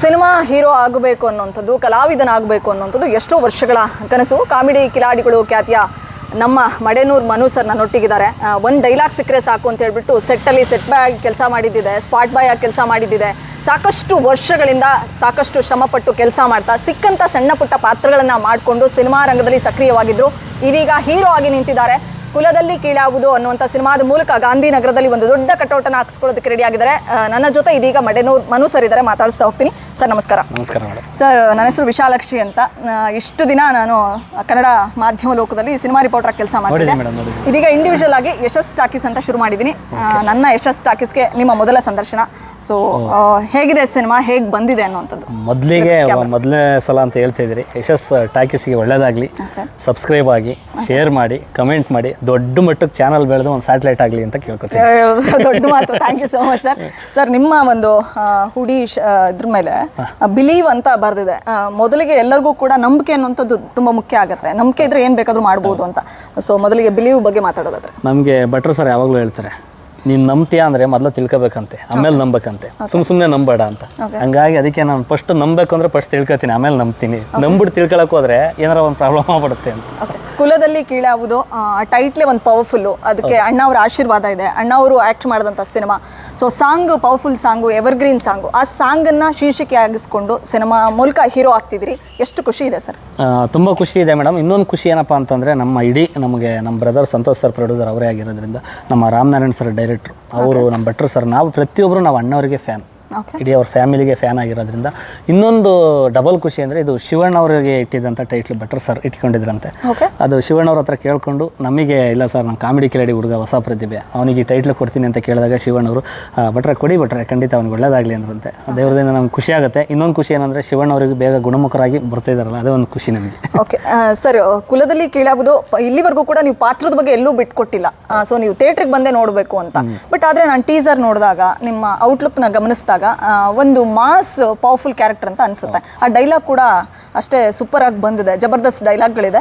Cinema hero ಆಗಬೇಕು ಅನ್ನುವಂಥದ್ದು, ಕಲಾವಿದನಾಗಬೇಕು ಅನ್ನುವಂಥದ್ದು ಎಷ್ಟೋ ವರ್ಷಗಳ ಕನಸು. ಕಾಮಿಡಿ ಕಿಲಾಡಿಗಳು ಖ್ಯಾತಿಯ ನಮ್ಮ ಮಡೆನೂರ್ ಮನು ಸರ್ ನನ್ನೊಟ್ಟಿಗಿದ್ದಾರೆ ಒಂದು ಡೈಲಾಗ್ ಸಿಕ್ಕರೆ ಸಾಕು ಅಂತ ಹೇಳ್ಬಿಟ್ಟು ಸೆಟ್ಟಲ್ಲಿ ಸೆಟ್ ಬಾಯ್ ಆಗಿ ಕೆಲಸ ಮಾಡಿದ್ದಿದೆ ಸ್ಪಾಟ್ ಬಾಯ್ ಆಗಿ ಕೆಲಸ ಮಾಡಿದ್ದಿದೆ. ಸಾಕಷ್ಟು ವರ್ಷಗಳಿಂದ ಸಾಕಷ್ಟು ಶ್ರಮಪಟ್ಟು ಕೆಲಸ ಮಾಡ್ತಾ ಸಿಕ್ಕಂಥ ಸಣ್ಣ ಪುಟ್ಟ ಪಾತ್ರಗಳನ್ನು ಮಾಡಿಕೊಂಡು ಸಿನಿಮಾ ರಂಗದಲ್ಲಿ ಸಕ್ರಿಯವಾಗಿದ್ದರು ಇದೀಗ ಹೀರೋ ಆಗಿ ನಿಂತಿದ್ದಾರೆ. ಕುಲದಲ್ಲಿ ಕೀಳಾಗುವುದು ಅನ್ನುವಂಥ ಸಿನಿಮಾದ ಮೂಲಕ ಗಾಂಧಿನಗರದಲ್ಲಿ ಒಂದು ದೊಡ್ಡ ಕಟೌಟನ್ನು ಹಾಕಿಸ್ಕೊಳ್ಳೋದಕ್ಕೆ ರೆಡಿ ಆಗಿದ್ದಾರೆ ನನ್ನ ಜೊತೆ ಇದೀಗ ಮಡೆನೂರ್ ಮನು ಸರ್ ಇದ್ದಾರೆ ಮಾತಾಡಿಸ್ತಾ ಹೋಗ್ತೀನಿ. ಸರ್ ನಮಸ್ಕಾರ. ನಮಸ್ಕಾರ ಸರ್ ನನ್ನ ಹೆಸರು ವಿಶಾಲಕ್ಷಿ ಅಂತ. ಇಷ್ಟು ದಿನ ನಾನು ಕನ್ನಡ ಮಾಧ್ಯಮ ಲೋಕದಲ್ಲಿ ಸಿನಿಮಾ ರಿಪೋರ್ಟರ್ ಕೆಲಸ ಮಾಡಿದ್ದೆ ಇದೀಗ ಇಂಡಿವಿಜುವಲ್ ಆಗಿ ಯಶಸ್ ಟಾಕೀಸ್ ಅಂತ ಶುರು ಮಾಡಿದ್ದೀನಿ. ನನ್ನ ಯಶಸ್ ಟಾಕೀಸ್ಗೆ ನಿಮ್ಮ ಮೊದಲ ಸಂದರ್ಶನ. ಸೊ ಹೇಗಿದೆ ಸಿನಿಮಾ? ಹೇಗೆ ಬಂದಿದೆ ಅನ್ನುವಂಥದ್ದು? ಮೊದಲಿಗೆ ಮೊದಲನೇ ಸಲ ಅಂತ ಹೇಳ್ತಾ ಇದ್ದೀರಿ. ಯಶಸ್ ಟಾಕೀಸ್ಗೆ ಒಳ್ಳೇದಾಗಲಿ. ಸಬ್ಸ್ಕ್ರೈಬ್ ಆಗಿ ಶೇರ್ ಮಾಡಿ ಕಮೆಂಟ್ ಮಾಡಿ ದೊಡ್ಡ ಮಟ್ಟಕ್ಕೆ ಚಾನಲ್ ಬೆಳೆದು ಒಂದು ಸ್ಯಾಟಲೈಟ್ ಆಗಲಿ ಅಂತ ಕೇಳ್ಕೊತೀನಿ. ದೊಡ್ಡ ಮಾತು. Thank you so much sir sir ನಿಮ್ಮ ಒಂದು ಹುಡಿ ಇದ್ರ ಮೇಲೆ ಬಿಲೀವ್ ಅಂತ ಬರ್ದಿದೆ. ಮೊದಲಿಗೆ ಎಲ್ಲರಿಗೂ ಕೂಡ ನಂಬಿಕೆ ಅನ್ನುವಂಥದ್ದು ತುಂಬ ಮುಖ್ಯ ಆಗುತ್ತೆ. ನಂಬಿಕೆ ಇದ್ರೆ ಏನು ಬೇಕಾದರೂ ಮಾಡ್ಬೋದು ಅಂತ. ಸೊ ಮೊದಲಿಗೆ ಬಿಲೀವ್ ಬಗ್ಗೆ ಮಾತಾಡೋದಾದ್ರೆ. ನಮಗೆ ಭಟ್ರು ಸರ್ ಯಾವಾಗಲೂ ಹೇಳ್ತಾರೆ ನೀನು ನಂಬ್ತೀಯ ಅಂದರೆ ಮೊದಲು ತಿಳ್ಕೊಬೇಕಂತೆ ಆಮೇಲೆ ನಂಬಕಂತೆ. ಸುಮ್ ಸುಮ್ಮನೆ ನಂಬೇಡ ಅಂತ. ಹಂಗಾಗಿ ಅದಕ್ಕೆ ನಾನು ಫಸ್ಟ್ ನಂಬಬೇಕು ಅಂದರೆ ಫಸ್ಟ್ ತಿಳ್ಕೊತೀನಿ ಆಮೇಲೆ ನಂಬ್ತೀನಿ. ನಂಬಿಟ್ಟು ತಿಳ್ಕೊಳಕ್ ಹೋದ್ರೆ ಏನಾರ ಒಂದು ಪ್ರಾಬ್ಲಮ್ ಆಗ್ಬಿಡುತ್ತೆ ಅಂತ. ಕುಲದಲ್ಲಿ ಕೀಳಾವುದು ಆ ಟೈಟ್ಲೇ ಒಂದು ಪವರ್ಫುಲ್ಲು ಅದಕ್ಕೆ ಅಣ್ಣ ಅವರ ಆಶೀರ್ವಾದ ಇದೆ. ಅಣ್ಣ ಅವರು ಆ್ಯಕ್ಟ್ ಮಾಡಿದಂಥ cinema so song powerful song evergreen song ಆ ಸಾಂಗನ್ನು ಶೀರ್ಷಿಕೆ ಆಗಿಸ್ಕೊಂಡು ಸಿನಿಮಾ ಮೂಲಕ ಹೀರೋ ಆಗ್ತಿದ್ರಿ. ಎಷ್ಟು ಖುಷಿ ಇದೆ ಸರ್? ತುಂಬ ಖುಷಿ ಇದೆ ಮೇಡಮ್. ಇನ್ನೊಂದು ಖುಷಿ ಏನಪ್ಪ ಅಂತಂದರೆ ನಮ್ಮ ಇಡೀ ನಮಗೆ ನಮ್ಮ ಬ್ರದರ್ ಸಂತೋಷ್ ಸರ್ ಪ್ರೊಡ್ಯೂಸರ್ ಅವರೇ ಆಗಿರೋದ್ರಿಂದ ನಮ್ಮ ರಾಮನಾರಾಯಣ್ ಸರ್ ಅವರು ನಮ್ಮ ಭಟ್ರು ಸರ್ ನಾವು ಪ್ರತಿಯೊಬ್ಬರು ನಾವು ಅಣ್ಣವರಿಗೆ ಫ್ಯಾನ್ ಇಡೀ ಅವ್ರ ಫ್ಯಾಮಿಲಿಗೆ ಫ್ಯಾನ್ ಆಗಿರೋದ್ರಿಂದ. ಇನ್ನೊಂದು ಡಬಲ್ ಖುಷಿ ಅಂದರೆ ಇದು ಶಿವಣ್ಣ ಅವರಿಗೆ ಇಟ್ಟಿದ್ದಂಥ ಟೈಟ್ಲ್ ಭಟ್ರು ಸರ್ ಇಟ್ಕೊಂಡಿದ್ರಂತೆ. ಓಕೆ ಅದು ಶಿವಣ್ಣ ಅವ್ರ ಹತ್ರ ಕೇಳಿಕೊಂಡು ನಮಗೆ ಇಲ್ಲ ಸರ್ ನಾನು ಕಾಮಿಡಿ ಕಿಲಾಡಿ ಹುಡುಗ ಹೊಸ ಪ್ರತಿಭೆ. ಅವನಿಗೆ ಈ ಟೈಟ್ಲ್ ಕೊಡ್ತೀನಿ ಅಂತ ಕೇಳಿದಾಗ ಶಿವಣ್ಣವರು ಭಟ್ರೆ ಕೊಡಿ ಬಟ್ರೆ ಖಂಡಿತ ಅವ್ನಿಗೆ ಒಳ್ಳೇದಾಗಲಿ ಅಂದ್ರಂತೆ. ದೇವ್ರದಿಂದ ನಮ್ಗೆ ಖುಷಿ ಆಗುತ್ತೆ. ಇನ್ನೊಂದು ಖುಷಿ ಏನಂದರೆ ಶಿವಣ್ಣ ಅವರಿಗೆ ಬೇಗ ಗುಣಮುಖರಾಗಿ ಬರ್ತಾ ಇದ್ದಾರಲ್ಲ ಅದೇ ಒಂದು ಖುಷಿ ನಮಗೆ. ಓಕೆ ಸರ್ ಕುಲದಲ್ಲಿ ಕೀಳಾಗುವುದು ಪ- ಇಲ್ಲಿವರೆಗೂ ಕೂಡ ನೀವು ಪಾತ್ರದ ಬಗ್ಗೆ ಎಲ್ಲೂ ಬಿಟ್ಕೊಟ್ಟಿಲ್ಲ. ಸೊ ನೀವು ಥಿಯೇಟ್ರಿಗೆ ಬಂದೇ ನೋಡಬೇಕು ಅಂತ. ಬಟ್ ಆದರೆ ನಾನು ಟೀಸರ್ ನೋಡಿದಾಗ ನಿಮ್ಮ ಔಟ್ಲುಕ್ನ ಗಮನಿಸಿದಾಗ ಒಂದು ಮಾಸ್ ಪವರ್ಫುಲ್ ಕ್ಯಾರೆಕ್ಟರ್ ಅಂತ ಅನಿಸುತ್ತೆ. ಆ ಡೈಲಾಗ್ ಕೂಡ ಅಷ್ಟೇ ಸೂಪರ್ ಆಗಿ ಬಂದಿದೆ. ಜಬರ್ದಸ್ತ್ ಡೈಲಾಗ್ಗಳಿದೆ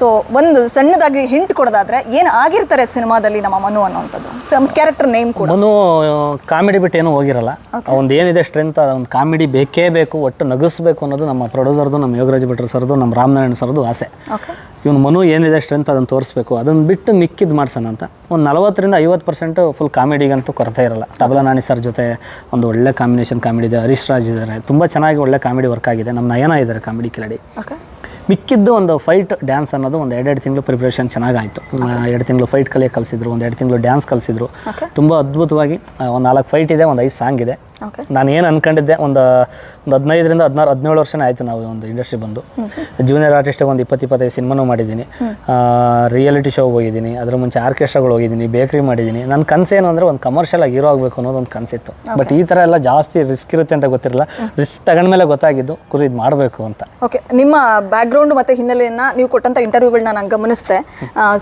ಸೊ ಒಂದು ಸಣ್ಣದಾಗಿ ಹಿಂಟ್ ಕೊಡೋದಾದ್ರೆ ಏನು ಆಗಿರ್ತಾರೆ ಸಿನಿಮಾದಲ್ಲಿ ನಮ್ಮ ಮನು ಅನ್ನುವಂಥದ್ದು? ಕ್ಯಾರೆಕ್ಟರ್ ನೇಮ್ ಕೂಡ. ಮನು ಕಾಮಿಡಿ ಬಿಟ್ಟು ಏನೂ ಹೋಗಿರಲ್ಲ. ಒಂದು ಏನಿದೆ ಸ್ಟ್ರೆಂತ್ ಒಂದು ಕಾಮಿಡಿ ಬೇಕೇ ಬೇಕು ಒಟ್ಟು ನಗಿಸ್ಬೇಕು ಅನ್ನೋದು ನಮ್ಮ ಪ್ರೊಡ್ಯೂಸರ್ದು ನಮ್ಮ ಯೋಗರಾಜ್ ಭಟ್ರು ಸರ್ದು ನಮ್ಮ ರಾಮನಾರಾಯಣ ಸರ್ದು ಆಸೆ. ಓಕೆ ಇವನು ಮನು ಏನಿದೆ ಸ್ಟ್ರೆಂತ್ ಅದನ್ನು ತೋರಿಸ್ಬೇಕು. ಅದನ್ನು ಬಿಟ್ಟು ಮಿಕ್ಕಿದ್ದು ಮಾಡ್ಸೋಣ ಅಂತ. ಒಂದು ನಲವತ್ತರಿಂದ ಐವತ್ತು ಪರ್ಸೆಂಟ್ ಫುಲ್ ಕಾಮಿಡಿಗಂತೂ ಕೊರತೆ ಇರಲ್ಲ. ತಬಲಾ ನಾಣಿ ಸರ್ ಜೊತೆ ಒಂದು ಒಳ್ಳೆ ಕಾಂಬಿನೇಷನ್ ಕಾಮಿಡಿ ಇದೆ. ಹರೀಶ್ ರಾಜ್ ಇದ್ದಾರೆ ತುಂಬ ಚೆನ್ನಾಗಿ ಒಳ್ಳೆ ಕಾಮಿಡಿ ವರ್ಕ್ ಆಗಿದೆ. ನಮ್ಮ ನಯನ ಇದ್ದಾರೆ ಕಾಮಿಡಿ ಕಿಲಾಡಿ. ಓಕೆ. ಮಿಕ್ಕಿದ್ದು ಒಂದು ಫೈಟ್ ಡ್ಯಾನ್ಸ್ ಅನ್ನೋದು ಒಂದು ಎರಡೆರಡು ತಿಂಗಳು ಪ್ರಿಪ್ರೇಷನ್ ಚೆನ್ನಾಗಾಯಿತು. ಎರಡು ತಿಂಗಳು ಫೈಟ್ ಕಲಿಯ ಕಲಿಸಿದ್ರು ಒಂದು ಎರಡು ತಿಂಗಳು ಡ್ಯಾನ್ಸ್ ಕಲಿಸಿದ್ರು. ತುಂಬ ಅದ್ಭುತವಾಗಿ ಒಂದು ನಾಲ್ಕು ಫೈಟ್ ಇದೆ ಒಂದು ಐದು ಸಾಂಗ್ ಇದೆ. ನಾನು ಏನು ಅನ್ಕೊಂಡಿದ್ದೆ ಒಂದು ಒಂದು ಹದಿನೈದರಿಂದ ಹದಿನಾರು ಹದಿನೇಳು ವರ್ಷನೇ ಆಯಿತು ನಾವು ಒಂದು ಇಂಡಸ್ಟ್ರಿ ಬಂದು. ಜೂನಿಯರ್ ಆರ್ಟಿಸ್ಟಿಗೆ ಒಂದು ಇಪ್ಪತ್ತು ಇಪ್ಪತ್ತೈದು ಸಿನಿಮಾನೂ ಮಾಡಿದ್ದೀನಿ. ರಿಯಾಲಿಟಿ ಶೋಗೆ ಹೋಗಿದ್ದೀನಿ ಅದ್ರ ಮುಂಚೆ ಆರ್ಕೆಸ್ಟ್ರಾಗಳು ಹೋಗಿದ್ದೀನಿ ಬೇಕ್ರಿ ಮಾಡಿದ್ದೀನಿ. ನನ್ನ ಕನಸೇನು ಅಂದರೆ ಒಂದು ಕಮರ್ಷಿಯಲ್ ಆಗಿ ಹೀರೋ ಆಗಬೇಕು ಅನ್ನೋದು ಒಂದು ಕನಸಿತ್ತು ಬಟ್ ಈ ಥರ ಎಲ್ಲ ಜಾಸ್ತಿ ರಿಸ್ಕ್ ಇರುತ್ತೆ ಅಂತ ಗೊತ್ತಿರಲ್ಲ. ರಿಸ್ಕ್ ತಗೊಂಡ್ಮೇಲೆ ಗೊತ್ತಾಗಿದ್ದು ಕುರಿ ಇದು ಮಾಡಬೇಕು ಅಂತ. ಓಕೆ ನಿಮ್ಮ ಬ್ಯಾಕ್ಗ್ರೌಂಡ್ ಮತ್ತು ಹಿನ್ನೆಲೆಯನ್ನು ನೀವು ಕೊಟ್ಟಂಥ ಇಂಟರ್ವ್ಯೂಗಳನ್ನ ನಾನು ಗಮನಿಸಿದೆ.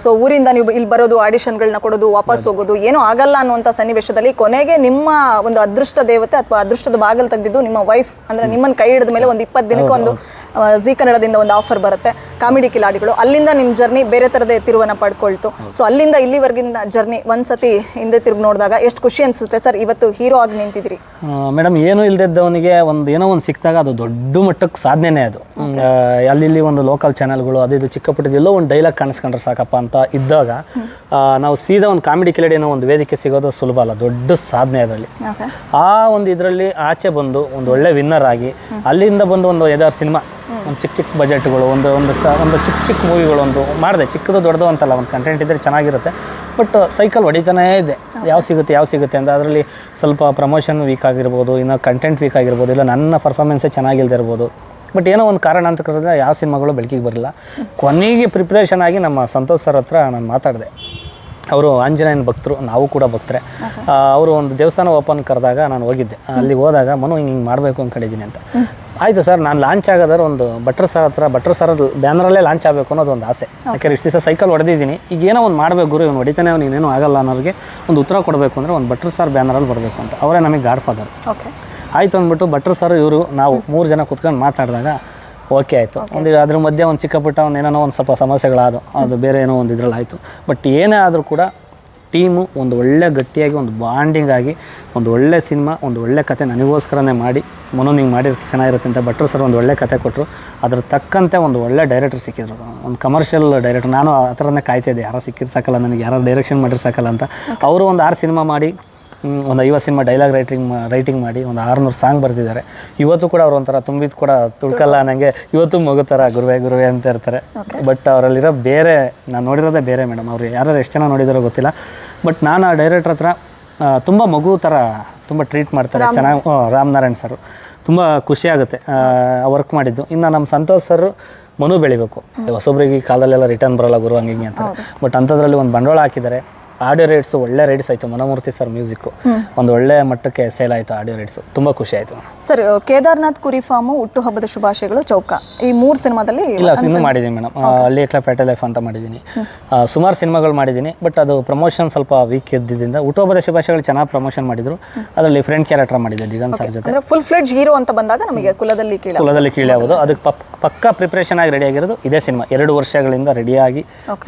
ಸೊ ಊರಿಂದ ನೀವು ಇಲ್ಲಿ ಬರೋದು ಆಡಿಷನ್ಗಳನ್ನ ಕೊಡೋದು ವಾಪಸ್ ಹೋಗೋದು ಏನೂ ಆಗಲ್ಲ ಅನ್ನುವಂಥ ಸನ್ನಿವೇಶದಲ್ಲಿ ಕೊನೆಗೆ ನಿಮ್ಮ ಒಂದು ಅದೃಷ್ಟ ದೇವತೆ ಅಥವಾ ಅದೃಷ್ಟದ ಬಾಗಿಲು ತೆಗೆದಿದ್ದು ನಿಮ್ಮ ವೈಫ್ ಅಂದ್ರೆ ನಿಮ್ಮನ್ನು ಕೈ ಹಿಡಿದ ಮೇಲೆ ಒಂದು ಇಪ್ಪತ್ತು ದಿನಕ್ಕೆ ಒಂದು ಜಿ ಕನ್ನಡದಿಂದ ಒಂದು ಆಫರ್ ಬರುತ್ತೆ. ಕಾಮಿಡಿ ಕಿಲಾಡಿಗಳು. ಅಲ್ಲಿಂದ ನಿಮ್ಮ ಜರ್ನಿ ಬೇರೆ ತರದ ತಿರುವನ್ನ ಪಡ್ಕೊಳ್ತು. ಸೊ ಅಲ್ಲಿಂದ ಇಲ್ಲಿವರೆಗಿನ ಜರ್ನಿ ಒಂದ್ಸತಿ ಹಿಂದೆ ತಿರುಗಿ ನೋಡಿದಾಗ ಎಷ್ಟು ಖುಷಿ ಅನ್ಸುತ್ತೆ ಸರ್ ಇವತ್ತು ಹೀರೋ ಆಗಿ ನಿಂತಿದ್ರಿ ಮೇಡಮ್ ಏನೂ ಇಲ್ದಿದ್ದವನಿಗೆ ಒಂದು ಏನೋ ಒಂದು ಸಿಕ್ಕಿದಾಗ ಅದು ದೊಡ್ಡ ಮಟ್ಟಕ್ಕೆ ಸಾಧನೆನೇ ಅದು. ಅಲ್ಲಿ ಒಂದು ಲೋಕಲ್ ಚಾನಲ್ಗಳು ಅದು ಇದು ಚಿಕ್ಕ ಪುಟ್ಟದೆಲ್ಲೋ ಎಲ್ಲೋ ಒಂದು ಡೈಲಾಗ್ ಕಾಣಿಸ್ಕೊಂಡ್ರೆ ಸಾಕಪ್ಪ ಅಂತ ಇದ್ದಾಗ ನಾವು ಸೀದಾ ಒಂದು ಕಾಮಿಡಿ ಕಿಲಾಡಿ ಅನ್ನೋ ಒಂದು ವೇದಿಕೆ ಸಿಗೋದು ಸುಲಭ ಅಲ್ಲ ದೊಡ್ಡ ಸಾಧನೆ ಅದರಲ್ಲಿ. ಆ ಒಂದು ಇದರಲ್ಲಿ ಆಚೆ ಬಂದು ಒಂದು ಒಳ್ಳೆ ವಿನ್ನರ್ ಆಗಿ ಅಲ್ಲಿಂದ ಬಂದು ಒಂದು ಎದಾರ್ ಸಿನಿಮಾ ಒಂದು ಚಿಕ್ಕ ಚಿಕ್ಕ ಬಜೆಟ್ಗಳು ಒಂದು ಒಂದು ಸ, ಒಂದು ಚಿಕ್ಕ ಚಿಕ್ಕ ಮೂವಿಗಳು ಒಂದು ಮಾಡಿದೆ. ಚಿಕ್ಕದು ದೊಡ್ಡದು ಅಂತಲ್ಲ, ಒಂದು ಕಂಟೆಂಟ್ ಇದ್ದರೆ ಚೆನ್ನಾಗಿರುತ್ತೆ. ಬಟ್ ಸೈಕಲ್ ಹೊಡಿತಾನೇ ಇದೆ. ಯಾವ ಸಿಗುತ್ತೆ ಯಾವ ಸಿಗುತ್ತೆ ಅಂತ. ಅದರಲ್ಲಿ ಸ್ವಲ್ಪ ಪ್ರಮೋಷನ್ ವೀಕ್ ಆಗಿರ್ಬೋದು, ಇನ್ನು ಕಂಟೆಂಟ್ ವೀಕ್ ಆಗಿರ್ಬೋದು, ಇಲ್ಲ ನನ್ನ ಪರ್ಫಾರ್ಮೆನ್ಸೇ ಇರ್ಬೋದು. ಬಟ್ ಏನೋ ಒಂದು ಕಾರಣ ಅಂತ ಕರೆದ್ರೆ, ಯಾವ ಸಿನಿಮಾಗಳು ಬೆಳಕಿಗೆ ಬರಲಿಲ್ಲ. ಕೊನೆಗೆ ಪ್ರಿಪ್ರೇಷನ್ ಆಗಿ ನಮ್ಮ ಸಂತೋಷ್ ಸರ್ ಹತ್ರ ನಾನು ಮಾತಾಡಿದೆ. ಅವರು ಆಂಜನೇಯನ ಭಕ್ತರು ನಾವು ಕೂಡ ಭಕ್ತರೆ. ಅವರು ಒಂದು ದೇವಸ್ಥಾನ ಓಪನ್ ಕರೆದಾಗ ನಾನು ಹೋಗಿದ್ದೆ. ಅಲ್ಲಿ ಹೋದಾಗ ಮನು ಹಿಂಗೆ ಹಿಂಗೆ ಮಾಡಬೇಕು ಅಂದ್ಕೊಂಡಿದ್ದೀನಿ ಅಂತ. ಆಯಿತು ಸರ್ ನಾನು ಲಾಂಚ್ ಆಗೋದಾದ್ರೆ ಒಂದು ಭಟ್ರು ಸರ್ ಹತ್ರ ಭಟ್ರು ಸರ್ ಬ್ಯಾನರಲ್ಲೇ ಲಾಂಚ್ ಆಗಬೇಕು ಅನ್ನೋದು ಒಂದು ಆಸೆ. ಯಾಕೆಂದ್ರೆ ಇಷ್ಟು ದಿವಸ ಸೈಕಲ್ ಹೊಡೆದಿದ್ದೀನಿ. ಈಗ ಏನೋ ಒಂದು ಮಾಡಬೇಕು ಗುರು ಇವ್ನು ಹೊಡಿತಾನೆ ಅವ್ನು ಇನ್ನೇನು ಆಗಲ್ಲ ಅನ್ನೋರಿಗೆ ಒಂದು ಉತ್ತರ ಕೊಡಬೇಕು ಅಂದರೆ ಒಂದು ಭಟ್ರು ಸರ್ ಬ್ಯಾನರಲ್ಲಿ ಬರಬೇಕು ಅಂತ. ಅವರೇ ನಮಗೆ ಗಾಡ್ ಫಾದರ್ ಓಕೆ ಆಯಿತು ಅಂದ್ಬಿಟ್ಟು ಭಟ್ರು ಸರ್ ಇವರು ನಾವು ಮೂರು ಜನ ಕುತ್ಕೊಂಡು ಮಾತಾಡಿದಾಗ ಓಕೆ ಆಯಿತು. ಒಂದು ಅದ್ರ ಮಧ್ಯೆ ಒಂದು ಚಿಕ್ಕ ಪುಟ್ಟ ಒಂದು ಏನೋ ಒಂದು ಸ್ವಲ್ಪ ಸಮಸ್ಯೆಗಳಾದವು. ಅದು ಬೇರೆ ಏನೋ ಒಂದು ಇದ್ರಲ್ಲಿ ಆಯಿತು. ಬಟ್ ಏನೇ ಆದರೂ ಕೂಡ ಟೀಮು ಒಂದು ಒಳ್ಳೆ ಗಟ್ಟಿಯಾಗಿ ಒಂದು ಬಾಂಡಿಂಗ್ ಆಗಿ ಒಂದು ಒಳ್ಳೆ ಸಿನಿಮಾ ಒಂದು ಒಳ್ಳೆ ಕತೆ ನನಗೋಸ್ಕರನೇ ಮಾಡಿ ಮನು ನಿಂಗೆ ಮಾಡಿರ್ತಿ ಚೆನ್ನಾಗಿರುತ್ತೆ ಅಂತ ಭಟ್ರು ಸರ್ ಒಂದು ಒಳ್ಳೆ ಕತೆ ಕೊಟ್ಟರು ಅದ್ರ ತಕ್ಕಂತೆ ಒಂದು ಒಳ್ಳೆ ಡೈರೆಕ್ಟರ್ ಸಿಕ್ಕಿದ್ರು. ಒಂದು ಕಮರ್ಷಿಯಲ್ ಡೈರೆಕ್ಟರ್ ನಾನು ಆ ಥರನೇ ಕಾಯ್ತಾ ಇದ್ದೆ ಯಾರೋ ಸಿಕ್ಕಿರ್ ಸಾಕಲ್ಲ ನನಗೆ ಯಾರೋ ಡೈರೆಕ್ಷನ್ ಮಾಡಿರ್ ಸಾಕಲ್ಲ ಅಂತ. ಅವರು ಒಂದು ಆರು ಸಿನಿಮಾ ಮಾಡಿ ಒಂದು ಐವತ್ತು ಸಿನಿಮಾ ಡೈಲಾಗ್ ರೈಟಿಂಗ್ ರೈಟಿಂಗ್ ಮಾಡಿ ಒಂದು ಆರುನೂರು ಸಾಂಗ್ ಬರ್ತಿದ್ದಾರೆ ಇವತ್ತು ಕೂಡ ಅವ್ರು ಒಂಥರ ತುಂಬಿದ್ದು ಕೂಡ ತುಳ್ಕಲ್ಲ ನನಗೆ ಇವತ್ತು ಮಗು ಥರ ಗುರುವೆ ಗುರುವೆ ಅಂತ ಇರ್ತಾರೆ. ಬಟ್ ಅವರಲ್ಲಿರೋ ಬೇರೆ ನಾನು ನೋಡಿರೋದೇ ಬೇರೆ ಮೇಡಮ್ ಅವರು ಯಾರು ಎಷ್ಟು ಜನ ನೋಡಿದಾರೋ ಗೊತ್ತಿಲ್ಲ. ಬಟ್ ನಾನು ಆ ಡೈರೆಕ್ಟ್ರ್ ಹತ್ರ ತುಂಬ ಮಗು ಥರ ತುಂಬ ಟ್ರೀಟ್ ಮಾಡ್ತಾರೆ ಚೆನ್ನಾಗಿ ರಾಮನಾರಾಯಣ್ ಸರ್. ತುಂಬ ಖುಷಿ ಆಗುತ್ತೆ ವರ್ಕ್ ಮಾಡಿದ್ದು. ಇನ್ನು ನಮ್ಮ ಸಂತೋಷ್ ಸರ್ ಮನು ಬೆಳಿಬೇಕು. ಹೊಸೊಬ್ರಿಗೆ ಈ ಕಾಲದಲ್ಲೆಲ್ಲ ರಿಟರ್ನ್ ಬರಲ್ಲ ಗುರು ಹಂಗೆ ಹಿಂಗೆ ಅಂತ ಬಟ್ ಅಂಥದ್ರಲ್ಲಿ ಒಂದು ಬಂಡವಾಳ ಹಾಕಿದ್ದಾರೆ. ಆಡಿಯೋ ರೈಟ್ಸ್ ಒಳ್ಳೆ ರೈಟ್ಸ್ ಆಯಿತು. ಮನಮೂರ್ತಿ ಸರ್ ಮ್ಯೂಸಿಕ್ ಒಂದು ಒಳ್ಳೆ ಮಟ್ಟಕ್ಕೆ ಸೇಲ್ ಆಯಿತು ಆಡಿಯೋ ರೈಟ್ಸ್ ತುಂಬ ಖುಷಿ ಆಯಿತು. ಸರ್ ಕೇದಾರ್ನಾಥ್ ಕುರಿ ಫಾರ್ಮು ಹುಟ್ಟುಹಬ್ಬದ ಶುಭಾಶಯಗಳು ಚೌಕ. ಈ ಮೂರು ಸಿನಿಮಾದಲ್ಲಿ ಇಲ್ಲ ಸಿನಿಮಾ ಮಾಡಿದ್ದೀನಿ ಮೇಡಮ್. ಅಲ್ಲಿ ಎಕ್ಲ ಫ್ಯಾಟಲ್ ಲೈಫ್ ಅಂತ ಮಾಡಿದ್ದೀನಿ ಸುಮಾರು ಸಿನಿಮಾಗಳು ಮಾಡಿದ್ದೀನಿ ಬಟ್ ಅದು ಪ್ರಮೋಷನ್ ಸ್ವಲ್ಪ ವೀಕ್ ಇದ್ದಿದ್ದರಿಂದ ಹುಟ್ಟುಹಬ್ಬದ ಶುಭಾಶಯಗಳು ಚೆನ್ನಾಗಿ ಪ್ರಮೋಷನ್ ಮಾಡಿದ್ರು. ಅದರಲ್ಲಿ ಫ್ರೆಂಡ್ ಕ್ಯಾರೆಕ್ಟರ್ ಮಾಡಿದ್ದೆ ದಿಗನ್ ಸರ್ ಜೊತೆ. ಫುಲ್ ಫ್ಲೆಡ್ಜ್ ಹೀರೋ ಅಂತ ಬಂದಾಗ ನಮಗೆ ಕುಲದಲ್ಲಿ ಕೀಳ ಕುಲದಲ್ಲಿ ಕೀಳಿ ಆಗೋದು ಅದಕ್ಕೆ ಪಕ್ ಪಕ್ಕ ಪ್ರಿಪ್ರೇಷನ್ ಆಗಿ ರೆಡಿ ಆಗಿರೋದು ಇದೇ ಸಿನಿಮಾ ಎರಡು ವರ್ಷಗಳಿಂದ ರೆಡಿಯಾಗಿ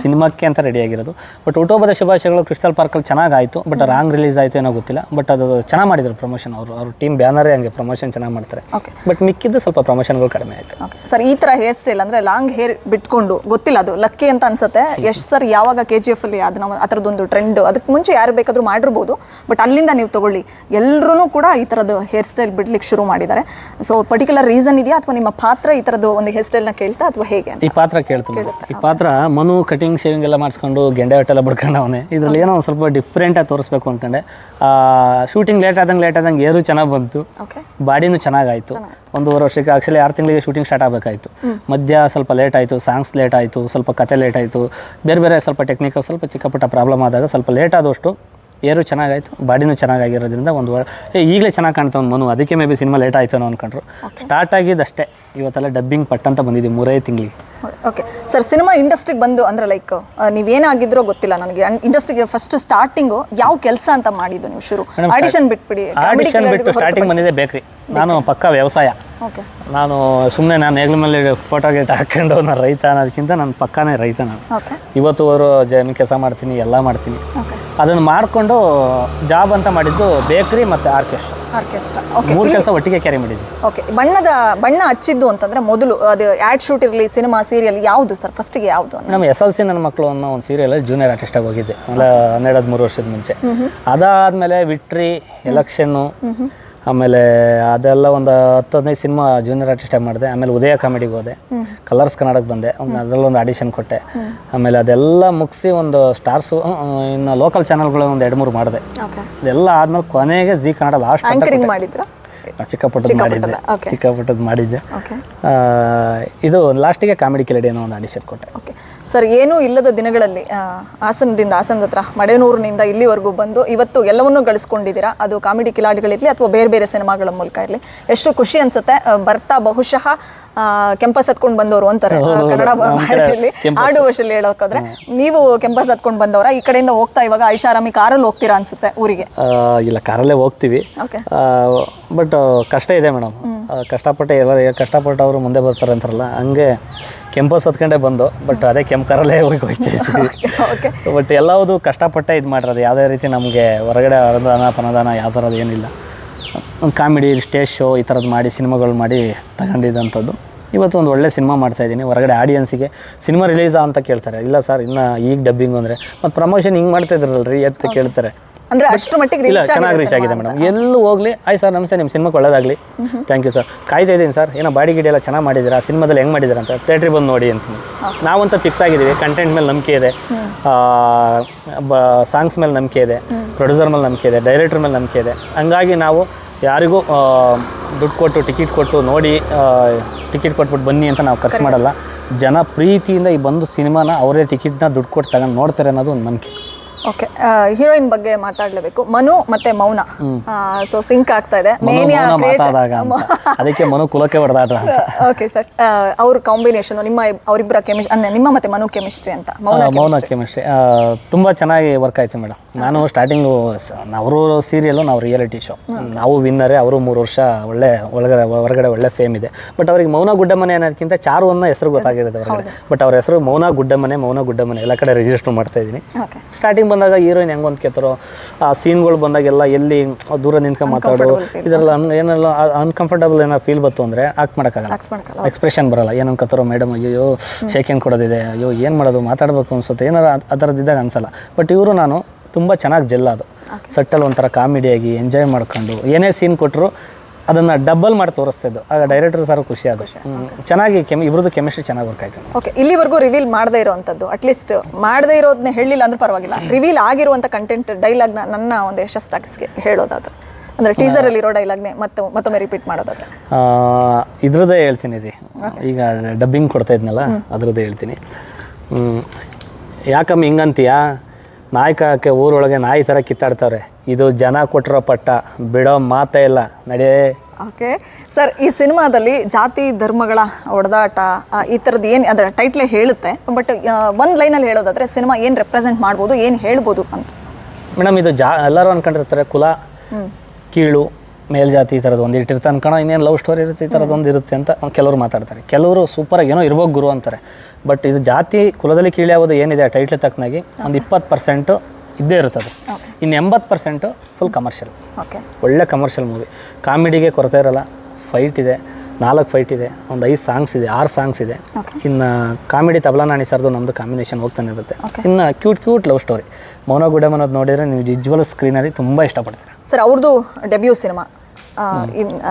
ಸಿನಿಮಾಕ್ಕೆ ಅಂತ ರೆಡಿ ಆಗಿರೋದು. ಬಟ್ ಊಟೋಬದ ಶುಭಾಶಯಗಳು ಕ್ರಿಸ್ಟಲ್ ಪಾರ್ಕಲ್ಲಿ ಚೆನ್ನಾಗಾಯಿತು ಬಟ್ ರಾಂಗ್ ರಿಲೀಸ್ ಆಯಿತು ಏನೋ ಗೊತ್ತಿಲ್ಲ. ಬಟ್ ಅದು ಚೆನ್ನಾಗಿ ಮಾಡಿದ್ರು ಪ್ರಮೋಷನ್ ಅವರು ಅವ್ರ ಟೀಮ್ ಬ್ಯಾನರೇ ಹಂಗೆ ಪ್ರಮೋಷನ್ ಚೆನ್ನಾಗಿ ಮಾಡ್ತಾರೆ. ಬಟ್ ಮಿಕ್ಕಿದ್ದು ಸ್ವಲ್ಪ ಪ್ರಮೋಷನ್ಗಳು ಕಡಿಮೆ ಆಯಿತು. ಸರ್ ಈ ಥರ ಹೇರ್ ಸ್ಟೈಲ್ ಅಂದರೆ ಲಾಂಗ್ ಹೇರ್ ಬಿಟ್ಕೊಂಡು ಗೊತ್ತಿಲ್ಲ ಅದು ಲಕ್ಕಿ ಅಂತ ಅನ್ಸುತ್ತೆ. ಎಷ್ಟು ಸರ್ ಯಾವಾಗ ಕೆ ಜಿ ಎಫಲ್ಲಿ ಅದು ನಾವು ಆ ಥರದ್ದೊಂದು ಟ್ರೆಂಡ್ ಅದಕ್ಕೆ ಮುಂಚೆ ಯಾರು ಬೇಕಾದರೂ ಮಾಡಿರ್ಬೋದು. ಬಟ್ ಅಲ್ಲಿಂದ ನೀವು ತಗೊಳ್ಳಿ. ಎಲ್ಲರೂ ಕೂಡ ಈ ಥರದ್ದು ಹೇರ್ ಸ್ಟೈಲ್ ಬಿಡ್ಲಿಕ್ಕೆ ಶುರು ಮಾಡಿದ್ದಾರೆ. ಸೊ ಪರ್ಟಿಕ್ಯುಲರ್ ರೀಸನ್ ಇದೆಯಾ ಅಥವಾ ನಿಮ್ಮ ಪಾತ್ರ ಈ ಥರದ್ದು ಒಂದು ಹೇರ್ ಸ್ಟೈಲ್ನ ಕೇಳ್ತಾ ಅಥವಾ ಹೇಗೆ ಅಂತ? ಈ ಪಾತ್ರ ಕೇಳ್ತಾ ಈ ಪಾತ್ರ ಮನು ಕಟಿಂಗ್ ಶೇವಿಂಗ್ ಎಲ್ಲ ಮಾಡಿಸ್ಕೊಂಡು ಗೆಂಡೆ ಹೊಟ್ಟೆಲ್ಲ ಬಿಡ್ಕೊಂಡು ಅವನೇ ಇದ್ರಲ್ಲಿ ಏನೋ ಒಂದು ಸ್ವಲ್ಪ ಡಿಫ್ರೆಂಟಾಗಿ ತೋರಿಸ್ಬೇಕು ಅನ್ಕೊಂಡೆ ಶೂಟಿಂಗ್ ಲೇಟ್ ಆದಂಗೆ ಲೇಟ್ ಆದಂಗೆ ಏರು ಚೆನ್ನಾಗಿ ಬಂತು. ಓಕೆ ಬಾಡಿನೂ ಚೆನ್ನಾಗಾಯಿತು. ಒಂದು ವರ್ಷಕ್ಕೆ ಆಕ್ಚುಲಿ ಆರು ತಿಂಗಳಿಗೆ ಶೂಟಿಂಗ್ ಸ್ಟಾರ್ಟ್ ಆಗಬೇಕಾಯಿತು. ಮಧ್ಯ ಸ್ವಲ್ಪ ಲೇಟ್ ಆಯಿತು ಸಾಂಗ್ಸ್ ಲೇಟ್ ಆಯಿತು ಸ್ವಲ್ಪ ಕತೆ ಲೇಟ್ ಆಯಿತು. ಬೇರೆ ಬೇರೆ ಸ್ವಲ್ಪ ಟೆಕ್ನಿಕಲ್ ಸ್ವಲ್ಪ ಚಿಕ್ಕಪುಟ್ಟ ಪ್ರಾಬ್ಲಮ್ ಆದಾಗ ಸ್ವಲ್ಪ ಲೇಟ್ ಆದಷ್ಟು ಏರು ಚೆನ್ನಾಗಾಯಿತು ಬಾಡಿನೂ ಚೆನ್ನಾಗಾಗಿರೋದ್ರಿಂದ ಒಂದು ಏ ಈಗಲೇ ಚೆನ್ನಾಗಿ ಕಾಣ್ತಾವೆ ಮನು. ಅದಕ್ಕೆ ಮೇ ಬಿ ಸಿನಿಮಾ ಲೇಟ್ ಆಯ್ತೇನೋ ಅನ್ಕೊಂಡ್ರು. ಸ್ಟಾರ್ಟ್ ಆಗಿದ್ದಷ್ಟೇ. ಇವತ್ತೆಲ್ಲ ಡಬ್ಬಿಂಗ್ ಪಟ್ಟಂತ ಬಂದಿದ್ದೀವಿ ಮೂರೇ ತಿಂಗಳಿಗೆ. ಓಕೆ ಸರ್ ಸಿನಿಮಾ ಇಂಡಸ್ಟ್ರಿಗೆ ಬಂದು ಅಂದರೆ ಲೈಕ್ ನೀವೇನಾಗಿದ್ರೋ ಗೊತ್ತಿಲ್ಲ ನನಗೆ. ಇಂಡಸ್ಟ್ರಿಗೆ ಫಸ್ಟ್ ಸ್ಟಾರ್ಟಿಂಗು ಯಾವ ಕೆಲಸ ಅಂತ ಮಾಡಿದ್ದು ನೀವು ಶುರು? ಆಡಿಷನ್ ಬಿಟ್ಬಿಡಿ. ಆಡಿಷನ್ ಬಿಟ್ಟು ಸ್ಟಾರ್ಟಿಂಗ್ ಬಂದಿದೆ ಬೇಕ್ರಿ. ನಾನು ಪಕ್ಕ ವ್ಯವಸಾಯ. ಓಕೆ ನಾನು ಸುಮ್ಮನೆ ನಾನು ಹೆಗ್ಲ ಮೇಲೆ ಫೋಟೋ ಗೇಟ್ ಹಾಕೊಂಡು ನಾನು ರೈತ ಅನ್ನೋದಕ್ಕಿಂತ ನಾನು ಪಕ್ಕಾನೇ ರೈತ ನಾನು. ಇವತ್ತು ಅವರು ಜಮೀನು ಕೆಲಸ ಮಾಡ್ತೀನಿ ಎಲ್ಲ ಮಾಡ್ತೀನಿ. ಅದನ್ನು ಮಾಡಿಕೊಂಡು ಜಾಬ್ ಅಂತ ಮಾಡಿದ್ದು ಬೇಕ್ರಿ ಮತ್ತು ಆರ್ಕೆಸ್ಟ್ರಾ ಆರ್ಕೆಸ್ಟ್ರಾ ಓಕೆ ಮೂರು ಕೆಲಸ ಒಟ್ಟಿಗೆ ಕ್ಯಾರಿ ಮಾಡಿದ್ವಿ. ಓಕೆ ಬಣ್ಣದ ಬಣ್ಣ ಹಚ್ಚಿದ್ದು ಅಂತಂದರೆ ಮೊದಲು ಅದು ಆ್ಯಡ್ ಶೂಟ್ ಇರಲಿ ಸಿನಿಮಾ ಸೀರಿಯಲ್ ಯಾವುದು ಸರ್ ಫಸ್ಟಿಗೆ ಯಾವುದು ನಮ್ಮ ಎಸ್ ಎಲ್ ಸಿ ನನ್ನ ಮಕ್ಕಳು ಅನ್ನೋ ಒಂದು ಸೀರಿಯಲಲ್ಲಿ ಜೂನಿಯರ್ ಆರ್ಟಿಸ್ಟಾಗಿ ಹೋಗಿದ್ದೆ. ಅಂದರೆ ಹನ್ನೆರಡು ಹದಿಮೂರು ವರ್ಷದ ಮುಂಚೆ. ಅದಾದಮೇಲೆ ವಿಟ್ರಿ ಎಲೆಕ್ಷನ್ನು ಆಮೇಲೆ ಅದೆಲ್ಲ ಒಂದು ಹತ್ತು ಹದಿನೈದು ಸಿನಿಮಾ ಜೂನಿಯರ್ ಆರ್ಟಿಸ್ಟಾಗಿ ಮಾಡಿದೆ. ಆಮೇಲೆ ಉದಯ ಕಾಮಿಡಿಗೆ ಹೋದೆ. ಕಲರ್ಸ್ ಕನ್ನಡಕ್ಕೆ ಬಂದೆ. ಒಂದು ಅದರಲ್ಲೊಂದು ಆಡಿಷನ್ ಕೊಟ್ಟೆ. ಆಮೇಲೆ ಅದೆಲ್ಲ ಮುಗಿಸಿ ಒಂದು ಸ್ಟಾರ್ಸು ಇನ್ನು ಲೋಕಲ್ ಚಾನಲ್ಗಳು ಒಂದು ಎರಡು ಮೂರು ಮಾಡಿದೆ ಅದೆಲ್ಲ ಆದಮೇಲೆ ಕೊನೆಗೆ ಜಿ ಕನ್ನಡ ಲಾಸ್ಟ್ ಮಾಡಿದ್ರಾ? ಚಿಕ್ಕ ಪುಟ್ಟದ್ದು ಮಾಡಿದ್ದೆ. ಚಿಕ್ಕ ಪುಟ್ಟದ್ದು ಮಾಡಿದ್ದೆ. ಇದು ಲಾಸ್ಟಿಗೆ ಕಾಮಿಡಿ ಕಿಲಡಿ ಅನ್ನೋ ಒಂದು ಆಡಿಷನ್ ಕೊಟ್ಟೆ. ಓಕೆ ಸರ್ ಏನೂ ಇಲ್ಲದ ದಿನಗಳಲ್ಲಿ ಹಾಸನದಿಂದ ಹಾಸನದ ಹತ್ರ ಮಡೆನೂರಿನಿಂದ ಇಲ್ಲಿವರೆಗೂ ಬಂದು ಇವತ್ತು ಎಲ್ಲವನ್ನೂ ಗಳಿಸ್ಕೊಂಡಿದ್ದೀರಾ? ಅದು ಕಾಮಿಡಿ ಕಿಲಾಡಿಗಳಿರಲಿ ಅಥವಾ ಬೇರೆ ಬೇರೆ ಸಿನಿಮಾಗಳ ಮೂಲಕ ಇರಲಿ. ಎಷ್ಟು ಖುಷಿ ಅನ್ಸುತ್ತೆ? ಬರ್ತಾ ಬಹುಶಃ ಕೆಂಪಸ್ ಹತ್ಕೊಂಡು ಬಂದವರು ಅಂತಾರೆ. ಕನ್ನಡ ಭಾಷೆಯಲ್ಲಿ ಆಡು ಭಾಷೆಯಲ್ಲಿ ಹೇಳೋಕಾದ್ರೆ ನೀವು ಕೆಂಪಸ್ ಹತ್ಕೊಂಡು ಬಂದವರ? ಈ ಕಡೆಯಿಂದ ಹೋಗ್ತಾ ಇವಾಗ ಐಷಾರಾಮಿ ಕಾರಲ್ಲಿ ಹೋಗ್ತೀರಾ ಅನ್ಸುತ್ತೆ ಊರಿಗೆ? ಇಲ್ಲ ಕಾರಲ್ಲೇ ಹೋಗ್ತೀವಿ. ಓಕೆ ಬಟ್ ಕಷ್ಟ ಇದೆ ಮೇಡಮ್. ಕಷ್ಟಪಟ್ಟು ಎಲ್ಲ ಕಷ್ಟಪಟ್ಟು ಅವರು ಮುಂದೆ ಬರ್ತಾರೆ ಅಂತಾರಲ್ಲ ಹಂಗೆ ಕೆಂಪು ಸತ್ಕೊಂಡೆ ಬಂದು ಬಟ್ ಅದೇ ಕೆಂಪು ಕರಲ್ಲೇ ಹೋಗಿ ಓಕೆ ಬಟ್ ಎಲ್ಲವುದು ಕಷ್ಟಪಟ್ಟೆ ಇದು ಮಾಡಿರೋದು. ಯಾವುದೇ ರೀತಿ ನಮಗೆ ಹೊರಗಡೆ ಅನುದಾನ ಪನದಾನ ಯಾವ ಥರದ್ದು ಏನಿಲ್ಲ. ಒಂದು ಕಾಮಿಡಿ ಸ್ಟೇಜ್ ಶೋ ಈ ಥರದ್ದು ಮಾಡಿ ಸಿನಿಮಾಗಳು ಮಾಡಿ ತಗೊಂಡಿದ್ದಂಥದ್ದು. ಇವತ್ತು ಒಂದು ಒಳ್ಳೆ ಸಿನಿಮಾ ಮಾಡ್ತಾಯಿದ್ದೀನಿ ಹೊರಗಡೆ ಆಡಿಯನ್ಸಿಗೆ ಸಿನಿಮಾ ರಿಲೀಸಾ ಅಂತ ಕೇಳ್ತಾರೆ. ಇಲ್ಲ ಸರ್ ಇನ್ನು ಈಗ ಡಬ್ಬಿಂಗ್ ಅಂದರೆ ಮತ್ತು ಪ್ರಮೋಷನ್ ಹಿಂಗೆ ಮಾಡ್ತಾಯಿದ್ರಲ್ರಿ ಅಂತ ಕೇಳ್ತಾರೆ. ಅಂದ್ರೆ ಅಷ್ಟು ಮಟ್ಟಿಗೆ ಇಲ್ಲ ಚೆನ್ನಾಗಿ ರೀಚ್ ಆಗಿದೆ ಮೇಡಮ್ ಎಲ್ಲೂ ಹೋಗ್ಲಿ. ಆಯ್ತು ಸರ್ ನಮಸ್ತೆ ನಿಮ್ಮ ಸಿನಿಮಾಕ್ಕೆ ಒಳ್ಳೇದಾಗಲಿ ಥ್ಯಾಂಕ್ ಯು ಸರ್ ಕಾಯ್ತಾ ಇದ್ದೀನಿ ಸರ್ ಏನೋ ಬಾಡಿ ಗಿಡಿ ಎಲ್ಲ ಚೆನ್ನಾಗಿ ಮಾಡಿದ್ದೀರಾ? ಸಿನಿಮಾದಲ್ಲಿ ಹೆಂಗೆ ಮಾಡಿದ್ದೀರಾ ಅಂತ. ಥಿಯೇಟ್ರಿಗೆ ಬಂದು ನೋಡಿ ಅಂತೀನಿ. ನಾವಂತ ಫಿಕ್ಸ್ ಆಗಿದ್ದೀವಿ. ಕಂಟೆಂಟ್ ಮೇಲೆ ನಂಬಿಕೆ ಇದೆ. ಸಾಂಗ್ಸ್ ಮೇಲೆ ನಂಬಿಕೆ ಇದೆ. ಪ್ರೊಡ್ಯೂಸರ್ ಮೇಲೆ ನಂಬಿಕೆ ಇದೆ. ಡೈರೆಕ್ಟರ್ ಮೇಲೆ ನಂಬಿಕೆ ಇದೆ. ಹಂಗಾಗಿ ನಾವು ಯಾರಿಗೂ ದುಡ್ಡು ಕೊಟ್ಟು ಟಿಕೆಟ್ ಕೊಟ್ಟು ನೋಡಿ ಟಿಕೆಟ್ ಕೊಟ್ಬಿಟ್ಟು ಬನ್ನಿ ಅಂತ ನಾವು ಖರ್ಚು ಮಾಡಲ್ಲ. ಜನ ಪ್ರೀತಿಯಿಂದ ಈ ಬಂದು ಸಿನಿಮಾನ ಅವರೇ ಟಿಕೆಟ್ನ ದುಡ್ಡು ಕೊಟ್ಟು ತಗೊಂಡು ನೋಡ್ತಾರೆ ಅನ್ನೋದು ಒಂದು ನಂಬಿಕೆ. ಓಕೆ ಹೀರೋಯಿನ್ ಬಗ್ಗೆ ಮಾತಾಡಲೇಬೇಕು. ಮನು ಮತ್ತೆ ಮೌನ. ಸೊ ಸಿಂಕ್ ಆಗ್ತಾ ಇದೆ. ಅದಕ್ಕೆ ಮನು ಕುಲಕ್ಕೆ ಹೊಡೆದಾಟ ಓಕೆ ಸರ್ ಅವ್ರ ಕಾಂಬಿನೇಷನ್ ನಿಮ್ಮ ಅವರಿಬ್ಬರ ಕೆಮಿಸ್ಟ್ರಿ ನಿಮ್ಮ ಮತ್ತೆ ಮನು ಕೆಮಿಸ್ಟ್ರಿ ಅಂತ. ಮೌನ ಮೌನ ಕೆಮಿಸ್ಟ್ರಿ ತುಂಬಾ ಚೆನ್ನಾಗಿ ವರ್ಕ್ ಆಯ್ತು ಮೇಡಮ್ ನಾನು ಸ್ಟಾರ್ಟಿಂಗು ಅವರು ಸೀರಿಯಲ್ಲು ನಾವು ರಿಯಾಲಿಟಿ ಶೋ ನಾವು ವಿನ್ನರೇ ಅವರು ಮೂರು ವರ್ಷ ಒಳ್ಳೆ ಒಳಗಡೆ ಹೊರಗಡೆ ಒಳ್ಳೆ ಫೇಮ್ ಇದೆ. ಬಟ್ ಅವ್ರಿಗೆ ಮೌನ ಗುಡ್ಡಮನೆ ಅನ್ನೋದಕ್ಕಿಂತ ಚಾರು ಅನ್ನೋ ಹೆಸರು ಗೊತ್ತಾಗಿರೋದು ಹೊರಗಡೆ ಬಟ್ ಅವ್ರ ಹೆಸರು ಮೌನ ಗುಡ್ಡಮನೆ ಮೌನ ಗುಡ್ಡಮನೆ ಎಲ್ಲ ಕಡೆ ರಿಜಿಸ್ಟರ್ ಮಾಡ್ತಾ ಇದ್ದೀನಿ. ಸ್ಟಾರ್ಟಿಂಗ್ ಬಂದಾಗ ಹೀರೋಯಿನ್ ಹೆಂಗೆ ಹೊಂದ್ಕೆತಾರೋ ಆ ಸೀನ್ಗಳು ಬಂದಾಗೆಲ್ಲ ಎಲ್ಲಿ ದೂರ ನಿಂತ್ಕೊಂಡು ಮಾತಾಡೋ ಇದರಲ್ಲಿ ಅನ್ ಏನೆಲ್ಲ ಅನ್ಕಂಫರ್ಟಬಲ್ ಏನೋ ಫೀಲ್ ಬಂತು ಅಂದರೆ ಆಕ್ಟ್ ಮಾಡೋಕ್ಕಾಗಲ್ಲ ಎಕ್ಸ್ಪ್ರೆಷನ್ ಬರಲ್ಲ. ಏನು ಅನ್ಕೋತಾರೋ ಮೇಡಮ್ ಅಯ್ಯೋ ಶೇಕ್ ಕೊಡೋದಿದೆ ಅಯ್ಯೋ ಏನು ಮಾಡೋದು ಮಾತಾಡಬೇಕು ಅನ್ಸುತ್ತೆ. ಏನಾರ ಆ ಥರದ್ದಿದ್ದಾಗ ಅನ್ಸಲ್ಲ. ಬಟ್ ಇವರು ನಾನು ತುಂಬ ಚೆನ್ನಾಗಿ ಜೆಲ್ಲದು ಸಟ್ಟಲ್ ಒಂಥರ ಕಾಮಿಡಿಯಾಗಿ ಎಂಜಾಯ್ ಮಾಡ್ಕೊಂಡು ಏನೇ ಸೀನ್ ಕೊಟ್ಟರು ಅದನ್ನು ಡಬಲ್ ಮಾಡಿ ತೋರಿಸ್ತಿದ್ದು ಆಗ ಡೈರೆಕ್ಟರ್ ಸರ್ ಖುಷಿ ಆದ. ಚೆನ್ನಾಗಿ ಕೆಮಿ ಇಬ್ರದ್ದು ಕೆಮಿಸ್ಟ್ರಿ ಚೆನ್ನಾಗಿ ವರ್ಕ್ ಆಯ್ತು. ಓಕೆ ಇಲ್ಲಿವರೆಗೂ ರಿವೀಲ್ ಮಾಡದೇ ಇರೋವಂಥದ್ದು ಅಟ್ಲೀಸ್ಟ್ ಮಾಡದೇ ಇರೋದನ್ನ ಹೇಳಿಲ್ಲ ಅಂದ್ರೆ ಪರವಾಗಿಲ್ಲ. ರಿವೀಲ್ ಆಗಿರುವಂಥ ಕಂಟೆಂಟ್ ಡೈಲಾಗ್ನ ನನ್ನ ಒಂದು ಯಶಸ್ ಟಾಕ್ಸ್ಗೆ ಹೇಳೋದಾದ್ರೆ. ಅಂದರೆ ಟೀಸರಲ್ಲಿ ಇರೋ ಡೈಲಾಗ್ನೇ ಮತ್ತೆ ಮತ್ತೊಮ್ಮೆ ರಿಪೀಟ್ ಮಾಡೋದಾದ್ರೆ. ಇದ್ರದ್ದೇ ಹೇಳ್ತೀನಿ ರೀ. ಈಗ ಡಬ್ಬಿಂಗ್ ಕೊಡ್ತಾ ಇದ್ನಲ್ಲ ಅದ್ರದ್ದೇ ಹೇಳ್ತೀನಿ. ಯಾಕಮ್ಮ ಹಿಂಗಂತೀಯಾ? ನಾಯಕಕ್ಕೆ ಊರೊಳಗೆ ನಾಯಿ ಥರ ಕಿತ್ತಾಡ್ತಾವ್ರೆ ಇದು ಜನ ಕೊಟ್ಟಿರೋ ಪಟ್ಟ. ಬಿಡೋ ಮಾತೇ ಇಲ್ಲ. ನಡೆಯೇ ಓಕೆ. ಸರ್ ಈ ಸಿನಿಮಾದಲ್ಲಿ ಜಾತಿ ಧರ್ಮಗಳ ಒಡದಾಟ ಈ ಥರದ್ದು ಏನು ಅದರ ಟೈಟ್ಲೇ ಹೇಳುತ್ತೆ. ಬಟ್ ಒಂದು ಲೈನಲ್ಲಿ ಹೇಳೋದಾದ್ರೆ ಸಿನಿಮಾ ಏನು ರೆಪ್ರೆಸೆಂಟ್ ಮಾಡ್ಬೋದು ಏನು ಹೇಳ್ಬೋದು ಅಂತ. ಮೇಡಮ್ ಇದು ಜಾ ಎಲ್ಲರೂ ಅನ್ಕೊಂಡಿರ್ತಾರೆ. ಕುಲ ಕೀಳು ಮೇಲ್ಜಾತಿ ಈ ಥರದ್ದು ಒಂದು ಇಟ್ಟಿರ್ತಾನೆ ಕಣೋ ಇನ್ನೇನು ಲವ್ ಸ್ಟೋರಿ ಇರುತ್ತೆ ಈ ಥರದ್ದು ಒಂದು ಇರುತ್ತೆ ಅಂತ ಕೆಲವರು ಮಾತಾಡ್ತಾರೆ. ಕೆಲವರು ಸೂಪರಾಗಿ ಏನೋ ಇರ್ಬೋದು ಗುರು ಅಂತಾರೆ. ಬಟ್ ಇದು ಜಾತಿ ಕುಲದಲ್ಲಿ ಕೀಳ್ಯಾವುದು ಏನಿದೆ ಟೈಟ್ಲ್ ತಕ್ಕನಾಗಿ ಒಂದು ಇಪ್ಪತ್ತು ಪರ್ಸೆಂಟು ಇದ್ದೇ ಇರ್ತದೆ. ಇನ್ನು ಎಂಬತ್ತು ಪರ್ಸೆಂಟು ಫುಲ್ ಕಮರ್ಷಿಯಲ್ ಓಕೆ ಒಳ್ಳೆ ಕಮರ್ಷಿಯಲ್ ಮೂವಿ ಕಾಮಿಡಿಗೆ ಕೊರತೆ ಇರಲ್ಲ ಫೈಟ್ ಇದೆ. ನಾಲ್ಕು ಫೈಟ್ ಇದೆ ಒಂದು ಐದು ಸಾಂಗ್ಸ್ ಇದೆ ಆರು ಸಾಂಗ್ಸ್ ಇದೆ. ಇನ್ನು ಕಾಮಿಡಿ ತಬಲಾ ನಾಣಿ ಸರ್ದು ನಮ್ಮದು ಕಾಂಬಿನೇಷನ್ ಹೋಗ್ತಾನೆ ಇರುತ್ತೆ. ಇನ್ನು ಕ್ಯೂಟ್ ಕ್ಯೂಟ್ ಲವ್ ಸ್ಟೋರಿ ಮೌನ ಗುಡಮ್ ಅನ್ನೋದು ನೋಡಿದರೆ ನೀವು ವಿಜುವಲ್ ಸ್ಕ್ರೀನಲ್ಲಿ ತುಂಬ ಇಷ್ಟಪಡ್ತೀರಾ. ಸರ್ ಅವ್ರದ್ದು ಡೆಬ್ಯೂ ಸಿನಿಮಾ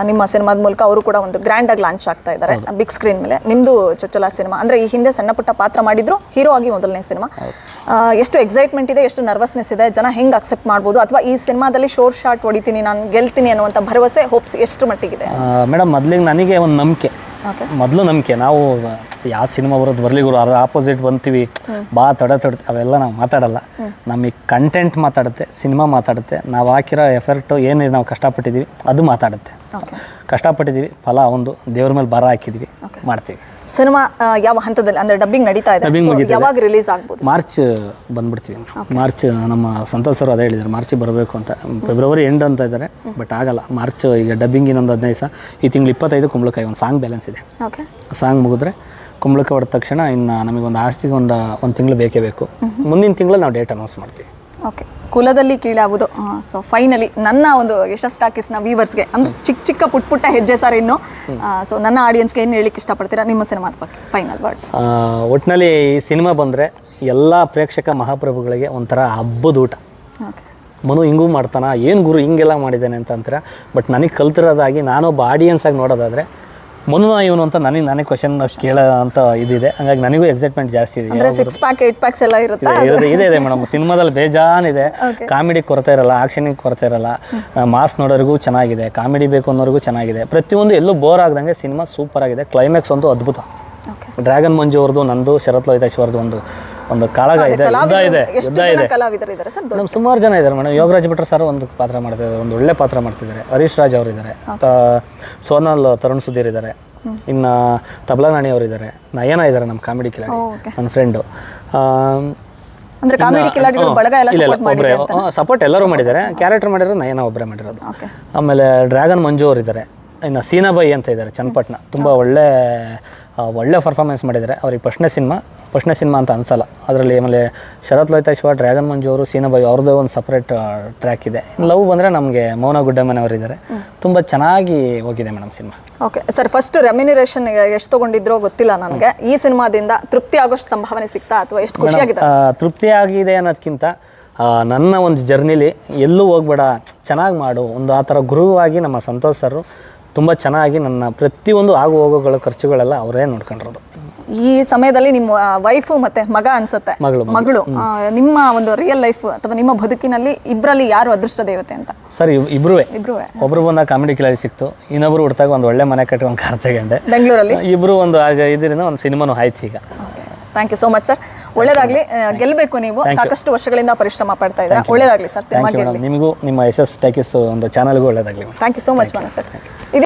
ನಿಮ್ಮ ಸಿನಿಮಾದ ಮೂಲಕ ಅವರು ಕೂಡ ಒಂದು ಗ್ರ್ಯಾಂಡ್ ಆಗಿ ಲಾಂಚ್ ಆಗ್ತಾ ಇದ್ದಾರೆ. ಬಿಗ್ ಸ್ಕ್ರೀನ್ ಮೇಲೆ. ನಿಮ್ದು ಚೊಚ್ಚಲ ಸಿನಿಮಾ. ಅಂದ್ರೆ ಈ ಹಿಂದೆ ಸಣ್ಣ ಪುಟ್ಟ ಪಾತ್ರ ಮಾಡಿದ್ರು ಹೀರೋ ಆಗಿ ಮೊದಲನೇ ಸಿನಿಮಾ. ಎಷ್ಟು ಎಕ್ಸೈಟ್ಮೆಂಟ್ ಇದೆ ಎಷ್ಟು ನರ್ವಸ್ನೆಸ್ ಇದೆ ಜನ ಹೆಂಗ್ ಅಕ್ಸೆಪ್ಟ್ ಮಾಡ್ಬೋದು? ಅಥವಾ ಈ ಸಿನಿಮಾದಲ್ಲಿ ಶೋರ್ ಶಾಟ್ ಹೊಡಿತೀನಿ ನಾನು ಗೆಲ್ತೀನಿ ಅನ್ನುವಂಥ ಭರವಸೆ ಹೋಪ್ಸ್ ಎಷ್ಟು ಮಟ್ಟಿಗಿದೆ? ಮೇಡಮ್ ಮೊದಲಿಗೆ ನನಗೆ ಒಂದು ನಂಬಿಕೆ. ಮೊದಲು ನಂಬಿಕೆ ನಾವು ಯಾವ ಸಿನಿಮಾ ಬರೋದು ಬರಲಿ ಗುರು ಅದ್ರ ಆಪೋಸಿಟ್ ಬಂತೀವಿ. ಬಾ ತಡ ತಡ ಅವೆಲ್ಲ ನಾವು ಮಾತಾಡಲ್ಲ. ನಮಗೆ ಕಂಟೆಂಟ್ ಮಾತಾಡುತ್ತೆ ಸಿನಿಮಾ ಮಾತಾಡುತ್ತೆ. ನಾವು ಹಾಕಿರೋ ಎಫರ್ಟು ಏನು ನಾವು ಕಷ್ಟಪಟ್ಟಿದ್ದೀವಿ ಅದು ಮಾತಾಡುತ್ತೆ. ಕಷ್ಟಪಟ್ಟಿದ್ದೀವಿ ಫಲ ಒಂದು ದೇವ್ರ ಮೇಲೆ ಬರ ಹಾಕಿದ್ದೀವಿ ಮಾಡ್ತೀವಿ. ಸಿನಿಮಾ ಯಾವ ಹಂತದಲ್ಲಿ ಅಂದ್ರೆ ಡಬ್ಬಿಂಗ್ ನಡೀತಾ ಇದೆ. ಡಬ್ಬಿಂಗ್ ಮುಗೀತದೆ. ಯಾವಾಗ ರಿಲೀಸ್ ಆಗ್ಬೋದು ಮಾರ್ಚ್ ಬಂದ್ಬಿಡ್ತೀವಿ. ಮಾರ್ಚ್ ನಮ್ಮ ಸಂತೋಷ್ ಸರ್ ಅದೇ ಹೇಳಿದ್ದಾರೆ ಮಾರ್ಚ್ ಬರಬೇಕು ಅಂತ. ಫೆಬ್ರವರಿ ಎಂಡ್ ಅಂತ ಇದ್ದಾರೆ ಬಟ್ ಆಗಲ್ಲ. ಮಾರ್ಚ್ ಈಗ ಡಬ್ಬಿಂಗ್ ಇನ್ನೊಂದು ಹದಿನೈದು ಸಹ ಈ ತಿಂಗಳು ಇಪ್ಪತ್ತೈದು ಕುಂಬಳಕಾಯಿ ಒಂದು ಸಾಂಗ್ ಬ್ಯಾಲೆನ್ಸ್ ಇದೆ. ಓಕೆ ಸಾಂಗ್ ಮುಗಿದ್ರೆ ಕುಂಬಳಕಾಯಿ ಹೊಡೆದ ತಕ್ಷಣ ಇನ್ನು ಒಂದು ಆಸ್ತಿಗೆ ಒಂದು ಒಂದು ತಿಂಗಳು ಬೇಕೇ ಬೇಕು. ಮುಂದಿನ ತಿಂಗಳಲ್ಲಿ ನಾವು ಡೇಟ್ ಅನೌನ್ಸ್ ಮಾಡ್ತೀವಿ. ಓಕೆ ಕುಲದಲ್ಲಿ ಕೀಳಾಗುವುದು. ಸೊ ಫೈನಲಿ ನನ್ನ ಒಂದು ಯಶಸ್ ಟಾಕೀಸ್ನ ವೀವರ್ಸ್ಗೆ ಅಂದ್ರೆ ಚಿಕ್ಕ ಚಿಕ್ಕ ಪುಟ್ ಪುಟ್ಟ ಹೆಜ್ಜೆ ಸರ್ ಇನ್ನು. ಸೊ ನನ್ನ ಆಡಿಯನ್ಸ್ಗೆ ಏನು ಹೇಳಿಕ್ಕೆ ಇಷ್ಟಪಡ್ತೀರಾ? ನಿಮ್ಮ ಸಿನಿಮಾದ ಬಗ್ಗೆ ಫೈನಲ್ ವರ್ಡ್ಸ್ ಒಟ್ಟಿನಲ್ಲಿ ಈ ಸಿನಿಮಾ ಬಂದರೆ ಎಲ್ಲ ಪ್ರೇಕ್ಷಕ ಮಹಾಪ್ರಭುಗಳಿಗೆ ಒಂಥರ ಹಬ್ಬದ ಊಟ. ಓಕೆ ಮನು ಹಿಂಗೂ ಮಾಡ್ತಾನ ಏನು ಗುರು ಹಿಂಗೆಲ್ಲ ಮಾಡಿದ್ದಾನೆ ಅಂತ ಅಂತೀರ? ಬಟ್ ನನಗೆ ಕಲ್ತಿರೋದಾಗಿ ನಾನೊಬ್ಬ ಆಡಿಯನ್ಸ್ ಆಗಿ ನೋಡೋದಾದರೆ ಮನು ಇವನು ಅಂತ ನನಗೆ ನಾನೇ ಕ್ವಶನ್ ಕೇಳೋ ಅಂತ ಇದಿದೆ. ಹಂಗಾಗಿ ನನಗೂ ಎಕ್ಸೈಟ್ಮೆಂಟ್ ಜಾಸ್ತಿ ಇದೆ. ಸಿಕ್ಸ್ ಪ್ಯಾಕ್ ಏಟ್ ಪ್ಯಾಕ್ಸ್ ಎಲ್ಲ ಇರುತ್ತೆ? ಇದೆ ಇದೆ ಇದೆ ಮೇಡಮ್. ಸಿನಿಮಾದಲ್ಲಿ ಬೇಜಾನಿದೆ. ಕಾಮಿಡಿ ಕೊರತೆ ಇರಲ್ಲ ಆಕ್ಷನಿಗೆ ಕೊರತೆ ಇರಲ್ಲ. ಮಾಸ್ ನೋಡೋರಿಗೂ ಚೆನ್ನಾಗಿದೆ ಕಾಮಿಡಿ ಬೇಕು ಅನ್ನೋರಿಗೂ ಚೆನ್ನಾಗಿದೆ. ಪ್ರತಿಯೊಂದು ಎಲ್ಲೂ ಬೋರ್ ಆಗದಂಗೆ ಸಿನಿಮಾ ಸೂಪರ್ ಆಗಿದೆ. ಕ್ಲೈಮ್ಯಾಕ್ಸ್ ಒಂದು ಅದ್ಭುತ. ಡ್ರ್ಯಾಗನ್ ಮಂಜು ಅವ್ರದ್ದು ನಂದು ಶರತ್ ಲೋಹಿತೇಶ್ವರದ್ದು ಒಂದು. ಒಂದು ಕಾಳಗ ಇದೆ ಯುದ್ಧ ಇದೆ ಯುದ್ಧ ಇದೆ. ಕಲಾವಿದರು ಇದ್ದಾರೆ ಸರ್? ಮೇಡಮ್ ಸುಮಾರು ಜನ ಇದ್ದಾರೆ ಮೇಡಮ್. ಯೋಗರಾಜ್ ಭಟ್ರು ಸರ್ ಒಂದು ಪಾತ್ರ ಮಾಡ್ತಿದ್ದಾರೆ ಒಂದು ಒಳ್ಳೆ ಪಾತ್ರ ಮಾಡ್ತಿದ್ದಾರೆ ಹರೀಶ್ ರಾಜ್ ಅವರಿದ್ದಾರೆ ಸೋನಲ್ ತರುಣ್ ಸುಧೀರ್ ಇದ್ದಾರೆ. ಇನ್ನು ತಬಲಾ ನಾಣಿ ಅವರು ಇದ್ದಾರೆ. ನಯನ ಇದ್ದಾರೆ ನಮ್ಮ ಕಾಮಿಡಿ ಕಿಲಾಡಿ ನನ್ನ ಫ್ರೆಂಡು ಸಪೋರ್ಟ್ ಎಲ್ಲರೂ ಮಾಡಿದ್ದಾರೆ. ಕ್ಯಾರೆಕ್ಟರ್ ಮಾಡಿರೋದು ನಯನ ಒಬ್ಬರೇ ಮಾಡಿರೋದು. ಆಮೇಲೆ ಡ್ರ್ಯಾಗನ್ ಮಂಜು ಅವರು ಇದ್ದಾರೆ. ಇನ್ನು ಸೀನಾಬಾಯಿ ಅಂತ ಇದ್ದಾರೆ ಚನ್ನಪಟ್ಟಣ. ತುಂಬ ಒಳ್ಳೆ ಒಳ್ಳೆ ಪರ್ಫಾರ್ಮೆನ್ಸ್ ಮಾಡಿದ್ದಾರೆ. ಅವ್ರಿಗೆ ಫಸ್ಟ್ನೇ ಸಿನಿಮಾ ಫಸ್ಟ್ನೇ ಸಿನಿಮಾ ಅಂತ ಅನ್ಸಲ್ಲ. ಅದರಲ್ಲಿ ಆಮೇಲೆ ಶರತ್ ಲೋಹಿತೇಶ್ವರ ಡ್ರ್ಯಾಗನ್ ಮಂಜು ಅವರು ಸೀನಾಬಾಯಿ ಅವ್ರದ್ದೇ ಒಂದು ಸಪ್ರೇಟ್ ಟ್ರ್ಯಾಕ್ ಇದೆ. ಲವ್ ಬಂದರೆ ನಮಗೆ ಮೌನ ಗುಡ್ಡಮ್ಮನವರಿದ್ದಾರೆ ತುಂಬ ಚೆನ್ನಾಗಿ ಹೋಗಿದೆ madam cinema. Okay sir first remuneration ಎಷ್ಟು ತಗೊಂಡಿದ್ರೋ ಗೊತ್ತಿಲ್ಲ ನನಗೆ. ಈ ಸಿನಿಮಾದಿಂದ ತೃಪ್ತಿ ಆಗೋಷ್ಟು ಸಂಭಾವನೆ ಸಿಗ್ತಾ ಅಥವಾ ಎಷ್ಟು ಖುಷಿಯಾಗಿದೆ? ತೃಪ್ತಿ ಆಗಿದೆ ಅನ್ನೋದಕ್ಕಿಂತ ನನ್ನ ಒಂದು ಜರ್ನಿಲಿ ಎಲ್ಲೂ ಹೋಗ್ಬೇಡ ಚೆನ್ನಾಗಿ ಮಾಡು ಒಂದು ಆ ಥರ ಗುರುವಾಗಿ ನಮ್ಮ ಸಂತೋಷ್ ಸರ್ ತುಂಬ ಚೆನ್ನಾಗಿ ನನ್ನ ಪ್ರತಿಯೊಂದು ಆಗು ಹೋಗೋಗಳ ಖರ್ಚುಗಳೆಲ್ಲ ಅವರೇ ನೋಡ್ಕೊಂಡಿರೋದು. ಈ ಸಮಯದಲ್ಲಿ ನಿಮ್ಮ ವೈಫು ಮತ್ತೆ ಮಗ ಅನ್ಸುತ್ತೆ. ಮಗಳು, ಮಗಳು. ನಿಮ್ಮ ಒಂದು ರಿಯಲ್ ಲೈಫ್ ಅಥವಾ ನಿಮ್ಮ ಬದುಕಿನಲ್ಲಿ ಇಬ್ಬರಲ್ಲಿ ಯಾರು ಅದೃಷ್ಟ ದೇವತೆ ಅಂತ? ಸರ್ ಇಬ್ರುವೆ. ಇಬ್ರು ಒಬ್ರು ಬಂದ ಕಾಮಿಡಿ ಕಿಲಾಡಿ ಸಿಕ್ತು ಇನ್ನೊಬ್ರು ಹುಡ್ತಾಗ ಒಂದು ಒಳ್ಳೆ ಮನೆ ಕಟ್ಟಿ ಒಂದು ಕಾರ್ ತಗೊಂಡೆ. ಬೆಂಗಳೂರಲ್ಲಿ? ಇಬ್ರು ಒಂದು ಇದರಿಂದ ಒಂದು ಸಿನಿಮಾನು ಆಯ್ತು ಈಗ. Thank you so much sir ಒಳ್ಳೇದಾಗ್ಲಿ. ಗೆಲ್ಲಬೇಕು ಗೆಲ್ಬೇಕು ನೀವು. ಸಾಕಷ್ಟು ವರ್ಷಗಳಿಂದ ಪರಿಶ್ರಮ ಪಡ್ತಾ ಇದ್ದೀರಾ? ಒಳ್ಳೇದಾಗ್ಲಿ ಸರ್ ಸಿನಿಮಾ ನಿಮಗೂ ನಿಮ್ಮ ಯಶಸ್ ಟ್ಯಾಕಿಸ್ ಒಂದು ಚಾನಲ್ಗೂ ಒಳ್ಳೇದಾಗ್ಲಿ ಥ್ಯಾಂಕ್ ಯು ಸೋ ಮಚ್ ಮನ ಸರ್